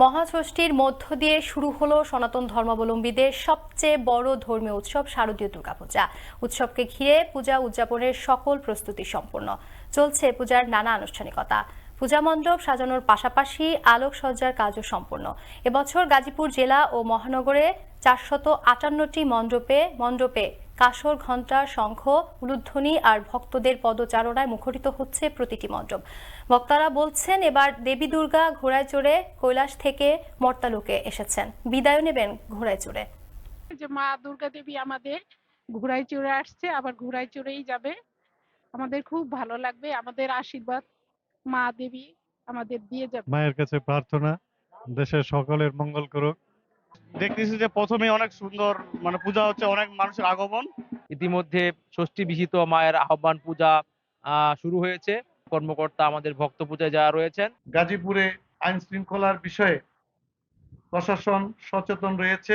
মহাষষ্ঠীর মধ্য দিয়ে শুরু হলো সনাতন ধর্মাবলম্বীদের সবচেয়ে বড় ধর্মীয় উৎসব শারদীয় দুর্গাপূজা। উৎসবকে ঘিরে পূজা উদযাপনের সকল প্রস্তুতি সম্পন্ন। চলছে পূজার নানা আনুষ্ঠানিকতা। পূজা মণ্ডপ সাজানোর পাশাপাশি আলোকসজ্জার কাজও সম্পন্ন। এবছর গাজীপুর জেলা ও মহানগরে চারশত আটান্নটি মণ্ডপে মণ্ডপে কাসর ঘণ্টা শঙ্খ উলুধ্বনি আর ভক্তদের পদচারণায় মুখরিত হচ্ছে প্রতিটি মণ্ডপ। বক্তারা বলছেন এবার দেবী দুর্গা ঘোড়ায় চড়ে কৈলাস থেকে মর্তালোকে এসেছেন। বিদায় নেবেন ঘোড়ায় চড়ে। যে মা দুর্গা দেবী আমাদের ঘোড়ায় চড়ে আসছে আবার ঘোড়ায় চড়েই যাবে। আমাদের খুব ভালো লাগবে আমাদের আশীর্বাদ মা দেবী আমাদের দিয়ে যাবে। মায়ের কাছে প্রার্থনা দেশের সকলের মঙ্গল করুক। দেখতেছি যে প্রথমে অনেক সুন্দর মানে পূজা হচ্ছে অনেক মানুষের আগমন। ইতিমধ্যে ষষ্ঠী বিহিত মায়ের আহ্বান পূজা আহ, শুরু হয়েছে। কর্মকর্তা আমাদের ভক্ত পূজায় যারা রয়েছেন। গাজীপুরে আইন শৃঙ্খলার বিষয়ে প্রশাসন সচেতন রয়েছে।